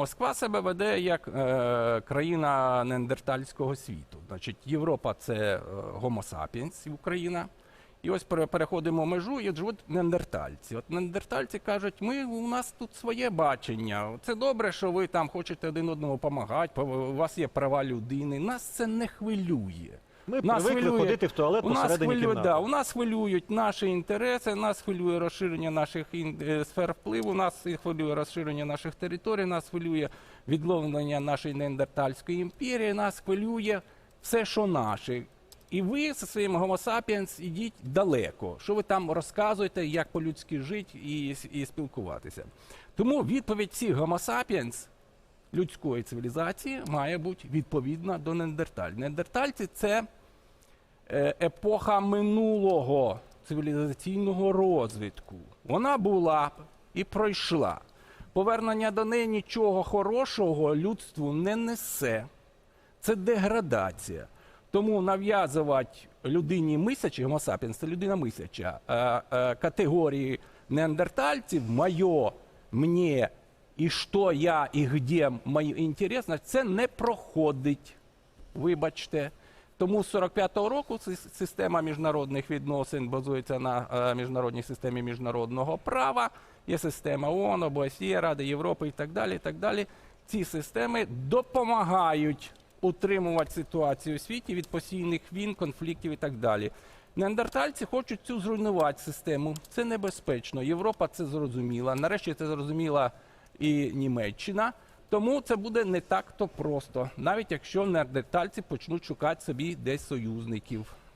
Москва себе веде як е, країна неандертальського світу. Значить, Європа це е, Homo sapiens, Україна. І ось пере- переходимо межу, і живуть неандертальці. От неандертальці кажуть, ми у нас тут своє бачення. Це добре, що ви там хочете один одному допомагати, у вас є права людини. Нас це не хвилює. Ми Нас привикли хвилює- ходити в туалет у нас посередині хвилює, кімнати. да, у нас хвилюють наші інтереси, нас хвилює розширення наших е, сфер впливу, нас хвилює розширення наших територій, нас хвилює відловлення нашої неандертальської імперії, нас хвилює все, що наше. І ви зі своїм Homo sapiens ідіть далеко. Що ви там розказуєте, як по-людськи жити і, і спілкуватися. Тому відповідь всіх Homo sapiens людської цивілізації має бути відповідна до неандерталь. Неандертальці це епоха минулого цивілізаційного розвитку. Вона була і пройшла. Повернення до неї нічого хорошого людству не несе. Це деградація. Тому нав'язувати людині мисячі, sapiens, це людина мисяча, е, е, категорії неандертальців, моє, мені, і що я, і де моє інтересно, це не проходить. Вибачте. Тому з 45-го року система міжнародних відносин базується на е, міжнародній системі міжнародного права. Є система ООН, ОБСЄ, Ради Європи і так далі. І так далі. Ці системи допомагають утримувати ситуацію у світі від постійних війн, конфліктів і так далі. Неандертальці хочуть цю зруйнувати систему. Це небезпечно. Європа це зрозуміла. Нарешті це зрозуміла і Німеччина. Тому це буде не так то просто, навіть якщо неандертальці почнуть шукати собі десь союзників.